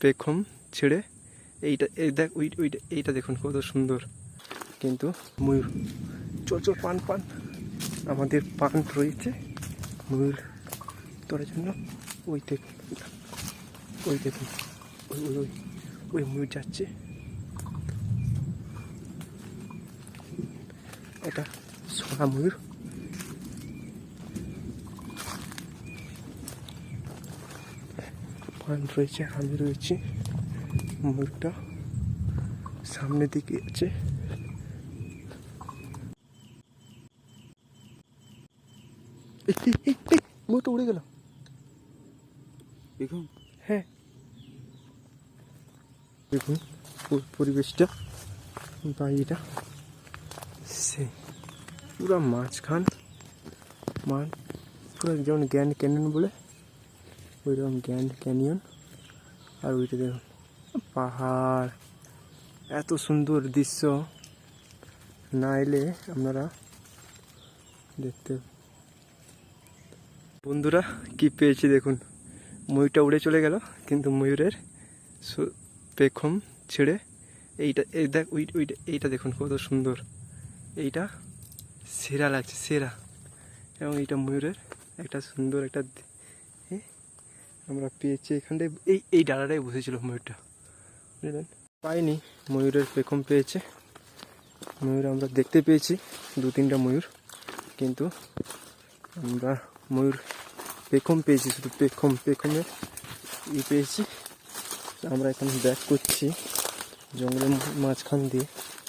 পেখম ছেড়ে। এইটা এই দেখ, ওই ওইটা এইটা দেখুন, কত সুন্দর। কিন্তু ময়ূর। চল চল, পান পান। আমাদের পান রয়েছে ময়ূর তোরার জন্য। ওই দেখুন ওই দেখুন, ওই ওই ওই ওই ময়ূর যাচ্ছে। এটা সোনা ময়ূর। পান রয়েছে আমি রয়েছি। ময়ূরটা সামনের দিকে আছে। ময়ূরটা উড়ে গেল। দেখুন। হ্যাঁ। দেখুন পরিবেশটা। বাড়িটা সেই পুরো মাঝখান। মান পুরো যেমন গ্র্যান্ড ক্যানিয়ন বলে ওই রকম গ্র্যান্ড ক্যানিয়ন। আর ওইটা দেখুন, পাহাড়। এত সুন্দর দৃশ্য। না এলে আপনারা দেখতে বন্ধুরা, কি পেয়েছি দেখুন। ময়ূরটা উড়ে চলে গেল, কিন্তু ময়ূরের পেখম ছেড়ে এইটা, এই দেখ, ওই, ওইটা, এইটা দেখুন, কত সুন্দর। এইটা সেরা লাগছে সেরা এবং এইটা ময়ূরের একটা সুন্দর একটা আমরা পেয়েছি এখানটায়। এই এই ডালাটাই বসেছিল ময়ূরটা। বুঝলেন? পাইনি ময়ূরের পেখম পেয়েছে। ময়ূর আমরা দেখতে পেয়েছি দু তিনটা ময়ূর। কিন্তু আমরা ময়ূর পেখম পেয়েছি শুধু পেখম পেখমের ই পেয়েছি। আমরা এখন ব্যাক করছি জঙ্গলের মাঝখান দিয়ে।